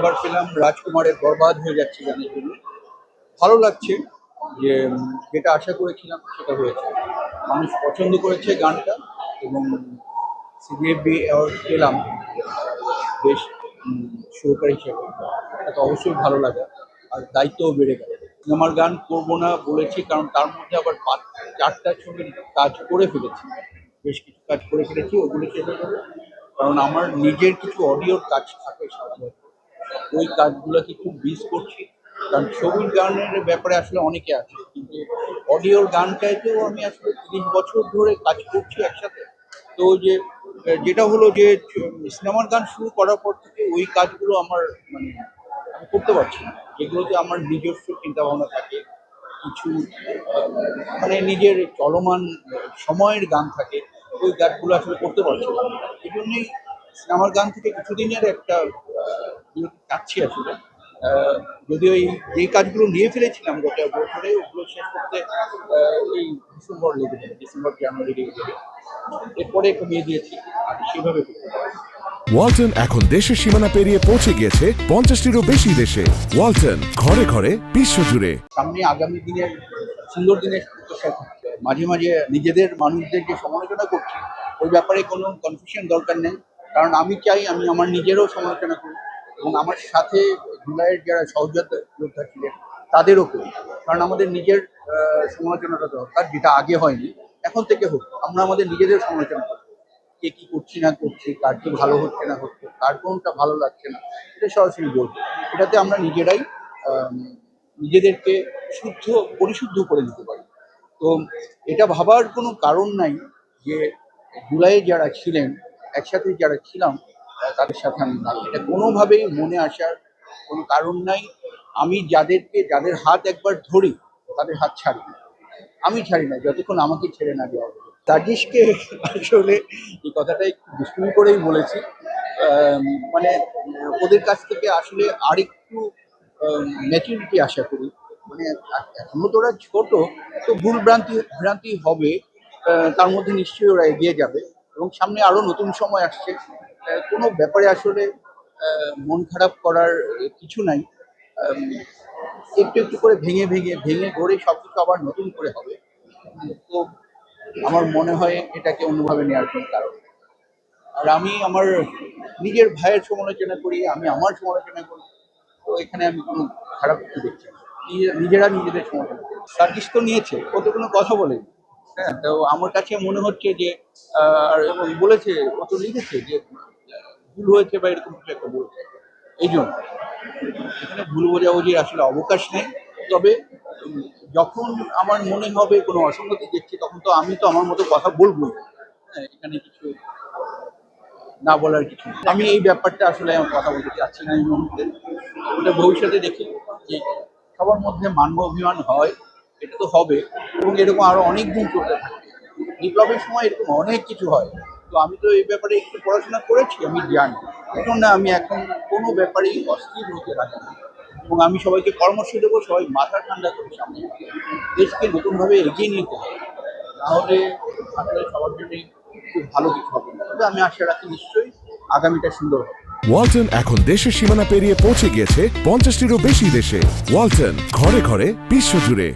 এবার পেলাম, রাজকুমারের বরবাদ হয়ে যাচ্ছে গানের জন্য। ভালো লাগছে যে যেটা আশা করেছিলাম সেটা হয়েছে। মানুষ পছন্দ করেছে গানটা এবং সিবিএফবি অ্যাওয়ার্ড পেলাম। বেশ সুরকার হিসেবে। এটা অবশ্যই ভালো লাগে, আর দায়িত্বও বেড়ে গেল। আমার গান করব না বলেছি, কারণ তার মধ্যে আবার পাঁচ, চারটা ছবির কাজ করে ফেলেছি। বেশ কিছু কাজ করে ফেলেছি, ওগুলো হয়ে যাবে কারণ আমার নিজের কিছু অডিওর কাজ থাকে সারা ওই কাজগুলোকে খুব মিস করছি? কারণ ছবির গানের ব্যাপারে আসলে অনেকে আছে, কিন্তু অডিওর গানটাতেও আমি আসলে তিরিশ বছর ধরে কাজ করছি একসাথে। তো যে যেটা হলো যে সিনেমার গান শুরু করার পর থেকে ওই কাজগুলো আমার মানে আমি করতে পারছি না। যেগুলোতে আমার নিজস্ব চিন্তা ভাবনা থাকে, কিছু মানে নিজের চলমান সময়ের গান থাকে, ওই গানগুলো আসলে করতে পারছি না। এই জন্যই সিনেমার গান থেকে কিছুদিনের একটা চাচ্ছি আসলে। যদিও এই যে কাজগুলো নিয়ে ফেলেছিলাম গত বছরে ওগুলো শেষ করতে এই ডিসেম্বর লেগে যাবে ডিসেম্বর জানুয়ারি লেগে যাবে। এরপরে কমিয়ে দিয়েছি আর সেভাবে করতে ওয়ালটন এখন দেশের সীমানা পেরিয়ে পৌঁছে গিয়েছে পঞ্চাশটিরও বেশি দেশে। ওয়ালটন ঘরে ঘরে বিশ্বজুড়ে। সামনে আগামী দিনের সুন্দর দিনের করছে মাঝে মাঝে নিজেদের মানুষদের যে সমালোচনা করছি ওই ব্যাপারে কোনো কনফিউশন দরকার নেই। কারণ আমি চাই আমি আমার নিজেরও সমালোচনা করি এবং আমার সাথে জুলাইয়ের যারা সহযোদ্ধা যোদ্ধা ছিলেন তাদেরও করি। কারণ আমাদের নিজের সমালোচনাটা দরকার, যেটা আগে হয়নি, এখন থেকে হোক, আমরা আমাদের নিজেদের সমালোচনা করব। কে কি করছি না করছি, কার কি ভালো হচ্ছে না হচ্ছে, কার কোনটা ভালো লাগছে না, এটা সরাসরি বলব। এটাতে আমরা নিজেরাই নিজেদেরকে শুদ্ধ, পরিশুদ্ধ করে নিতে পারি। তো এটা ভাবার কোনো কারণ নাই যে জুলাইয়ে যারা ছিলেন, একসাথে যারা ছিলাম তাদের সাথে আমি এটা কোনোভাবেই মনে আসার কোনো কারণ নাই। আমি যাদেরকে, যাদের হাত একবার ধরি, তাদের হাত ছাড়ি না। আমি ছাড়ি না, যতক্ষণ আমাকে ছেড়ে না দেওয়া তাজিশকে আসলে এই কথাটা একটু দুষ্টুমি করেই বলেছি। মানে ওদের কাছ থেকে আসলে আরেকটু ম্যাচুরিটি আশা করি। মানে এখনও তো ওরা ছোট, তো ভুল ভ্রান্তি ভ্রান্তি হবে তার মধ্যে নিশ্চয়ই ওরা এগিয়ে যাবে। এবং সামনে আরও নতুন সময় আসছে। কোনো ব্যাপারে আসলে মন খারাপ করার কিছু নাই। একটু একটু করে ভেঙে ভেঙে ভেঙে গড়ে সব কিছু আবার নতুন করে হবে। তো আমার মনে হয় এটাকে অন্যভাবে নেওয়ার কোনো কারণ আর আমি আমার নিজের ভাইয়ের সমালোচনা করি, আমি আমার সমালোচনা করি, তো এখানে আমি কোনো খারাপ কিছু দেখছি নিজেরা নিজেদের সমালোচনা করি। সার্ভিস তো নিয়েছে, ও তো কোনো কথা বলেনি হ্যাঁ তো আমার কাছে মনে হচ্ছে যে আর এবং বলেছে, ও তো লিখেছে যে ভুল হয়েছে বা এরকম কিছু একটা বলেছে এই জন্য। এখানে ভুল বোঝাবুঝির আসলে অবকাশ নেই। তবে যখন আমার মনে হবে কোনো অসঙ্গতি দেখছি, তখন তো আমি তো আমার মতো কথা বলবোই। হ্যাঁ এখানে কিছু না বলার কিছু আমি এই ব্যাপারটা আসলে আমার কথা বলতে চাচ্ছি না এই মুহূর্তে। ওটা ভবিষ্যতে দেখি যে সবার মধ্যে মানব অভিমান হয়, এটা তো হবে। এবং এরকম আরও অনেক দিন চলতে থাকে। বিপ্লবের সময় এরকম অনেক কিছু হয়। তো আমি তো এই ব্যাপারে একটু পড়াশোনা করেছি, আমি জানি। এই জন্য আমি এখন কোনো ব্যাপারেই অস্থির হতে রাখি না। এবং আমি সবাইকে পরামর্শ দেবো, সবাই মাথা ঠান্ডা করে সামনে দেশকে নতুনভাবে এগিয়ে নিতে হবে। নাহলে আসলে সবার জন্যই খুব ভালো কিছু হবে। তবে আমি আশা রাখি নিশ্চয়ই আগামীটা সুন্দর হবে। ওয়ালটন এখন দেশের সীমানা পেরিয়ে পৌঁছে গিয়েছে পঞ্চাশটিরও বেশি দেশে। ওয়ালটন ঘরে ঘরে বিশ্বজুড়ে।